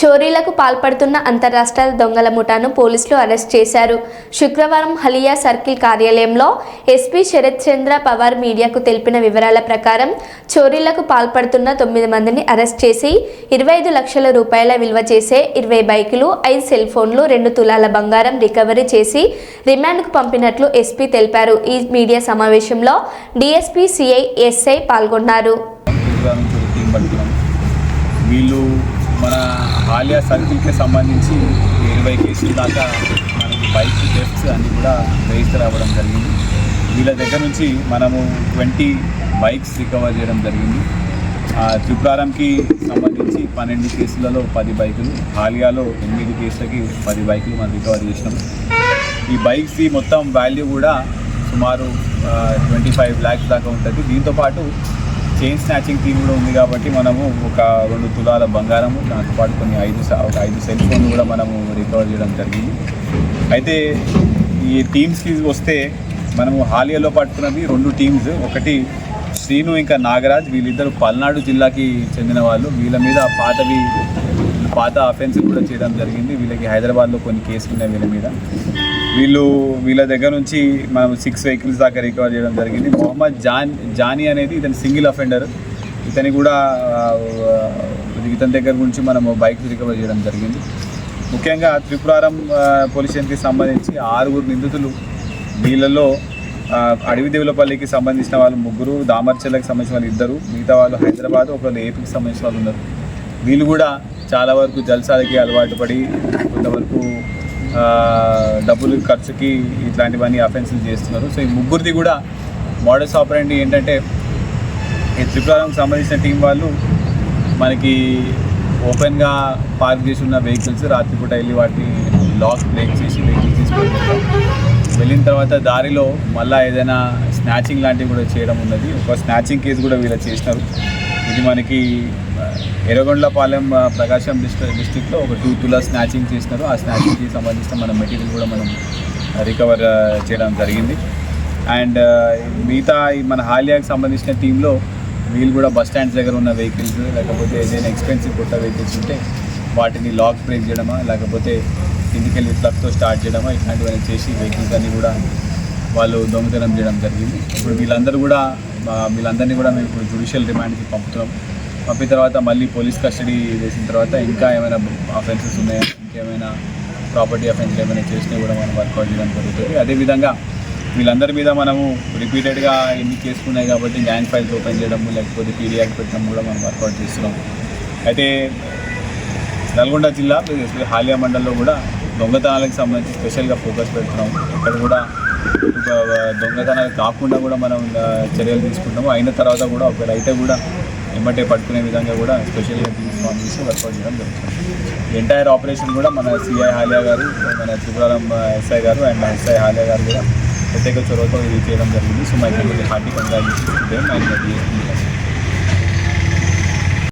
చోరీలకు పాల్పడుతున్న అంతరాష్ట్రాల దొంగల ముఠాను పోలీసులు అరెస్ట్ చేశారు. శుక్రవారం హలియా సర్కిల్ కార్యాలయంలో ఎస్పీ శరత్ చంద్ర పవార్ మీడియాకు తెలిపిన వివరాల ప్రకారం చోరీలకు పాల్పడుతున్న తొమ్మిది మందిని అరెస్ట్ చేసి ఇరవై ఐదు లక్షల రూపాయల విలువ చేసే ఇరవై బైకులు ఐదు సెల్ ఫోన్లు రెండు తులాల బంగారం రికవరీ చేసి రిమాండ్కు పంపినట్లు ఎస్పీ తెలిపారు. ఈ మీడియా సమావేశంలో డిఎస్పీ సిఐ ఎస్ఐ పాల్గొన్నారు. వీళ్ళు మన ఆలియా సర్కిల్కి సంబంధించి ఇరవై కేసుల దాకా మనకి బైక్ టెస్ట్స్ అన్నీ కూడా రిజిస్టర్ అవ్వడం జరిగింది. వీళ్ళ దగ్గర నుంచి మనము ట్వంటీ బైక్స్ రికవర్ చేయడం జరిగింది. త్రిపురారంకి సంబంధించి పన్నెండు కేసులలో పది బైకులు ఆలియాలో ఎనిమిది కేసులకి పది బైకులు మనం రికవర్ చేసినాం. ఈ బైక్స్ మొత్తం వాల్యూ కూడా సుమారు ట్వంటీ ఫైవ్ ల్యాక్స్ దాకా ఉంటుంది. దీంతోపాటు చైన్ స్నాచింగ్ థీమ్ కూడా ఉంది కాబట్టి మనము ఒక రెండు తులాల బంగారము దాంతోపాటు కొన్ని ఐదు ఒక ఐదు సెల్ ఫోన్ కూడా మనము రికవర్ చేయడం జరిగింది. అయితే ఈ టీమ్స్కి వస్తే మనము హాలియాలో పట్టుకున్నది రెండు టీమ్స్ ఒకటి శ్రీను ఇంకా నాగరాజ్. వీళ్ళిద్దరు పల్నాడు జిల్లాకి చెందిన వాళ్ళు. వీళ్ళ మీద పాతవి పాత అఫెన్స్ కూడా చేయడం జరిగింది. వీళ్ళకి హైదరాబాద్లో కొన్ని కేసులు ఉన్నాయి వీళ్ళ మీద. వీళ్ళు వీళ్ళ దగ్గర నుంచి మనం సిక్స్ వెహికల్స్ దాకా రికవర్ చేయడం జరిగింది. మొహమ్మద్ జాన్ జానీ అనేది ఇతని సింగిల్ అఫెండర్ ఇతని కూడా ఇతని దగ్గర నుంచి మనం బైక్ రికవర్ చేయడం జరిగింది. ముఖ్యంగా త్రిపురారం పోలీస్ స్టేషన్కి సంబంధించి ఆరుగురు నిందితులు వీళ్ళలో అడవి దేవులపల్లికి సంబంధించిన వాళ్ళు ముగ్గురు దామర్చెలకు సంబంధించిన వాళ్ళు ఇద్దరు మిగతా వాళ్ళు హైదరాబాద్ ఒకళ్ళు ఏపీకి సంబంధించిన వాళ్ళు ఉన్నారు. వీళ్ళు కూడా చాలా వరకు జల్సాలకి అలవాటు పడి కొంతవరకు డబ్బులు ఖర్చుకి ఇట్లాంటివన్నీ అఫెన్సులు చేస్తున్నారు. సో ఈ ముగ్గురిది కూడా మోడల్స్ ఆపరేంటి ఏంటంటే ఈ త్రిపురాలకు సంబంధించిన టీం వాళ్ళు మనకి ఓపెన్గా పార్క్ చేసి ఉన్న వెహికల్స్ రాత్రిపూట వెళ్ళి వాటిని లాక్ బ్రేక్ చేసి వెహికల్స్ తీసుకొని వెళ్ళిన తర్వాత దారిలో మళ్ళీ ఏదైనా స్నాచింగ్ లాంటివి కూడా చేయడం ఉన్నది. ఒక స్నాచింగ్ కేసు కూడా వీళ్ళు చేసినారు. ఇది మనకి ఆ, ఎర్రగొండలపాలెం ప్రకాశం డిస్ట్రిక్ డిస్ట్రిక్ట్లో ఒక టూ తులా స్నాచింగ్ చేసినారు ఆ స్నాచింగ్కి సంబంధించిన మన మెటీరియల్ కూడా మనం రికవర్ చేయడం జరిగింది. అండ్ మిగతా మన హాలియాకి సంబంధించిన టీంలో వీళ్ళు కూడా బస్ స్టాండ్స్ దగ్గర ఉన్న వెహికల్స్ లేకపోతే ఏదైనా ఎక్స్పెన్సివ్ కొత్త వెహికల్స్ ఉంటే వాటిని లాక్ బ్రేక్ చేయడమా లేకపోతే కిందికెళ్ళి ప్లగ్తో స్టార్ట్ చేయడమా ఇట్లాంటివన్నీ చేసి వెహికల్స్ అన్నీ కూడా వాళ్ళు దొంగతనం చేయడం జరిగింది. ఇప్పుడు వీళ్ళందరూ కూడా వీళ్ళందరినీ కూడా మేము ఇప్పుడు జుడిషియల్ రిమాండ్కి పంపుతాం. పంపిన తర్వాత మళ్ళీ పోలీస్ కస్టడీ చేసిన తర్వాత ఇంకా ఏమైనా అఫెన్సెస్ ఉన్నాయా? ఇంకేమైనా ప్రాపర్టీ అఫెన్సెస్ ఏమైనా చేసినా కూడా మనం వర్కౌట్ చేయడం జరుగుతుంది. అదేవిధంగా వీళ్ళందరి మీద మనము రిపీటెడ్గా ఎన్ని చేసుకున్నాయి కాబట్టి గ్యాంగ్ ఫైల్స్ ఓపెన్ చేయడము లేకపోతే పీడియాకి పెట్టడం కూడా మనం వర్కౌట్ చేస్తున్నాం. అయితే నల్గొండ జిల్లా హాలియా మండలంలో కూడా దొంగతనాలకు సంబంధించి స్పెషల్గా ఫోకస్ పెడుతున్నాం. ఇక్కడ కూడా దొంగతనాలు కాకుండా కూడా మనం చర్యలు తీసుకుంటాము. అయిన తర్వాత కూడా ఒకవేళ అయితే కూడా ఎమ్మటే పట్టుకునే విధంగా కూడా స్పెషల్గా టీమ్స్ ఫామ్ చేసి వర్కౌట్ చేయడం జరుగుతుంది. ఎంటైర్ ఆపరేషన్ కూడా మన సిఐ హాలియా గారు మన త్రిపురం ఎస్ఐ గారు అండ్ ఎస్ఐ హాలియా గారు కూడా ప్రత్యేక చొరవతో ఇది చేయడం జరిగింది. So my hearty congratulations. And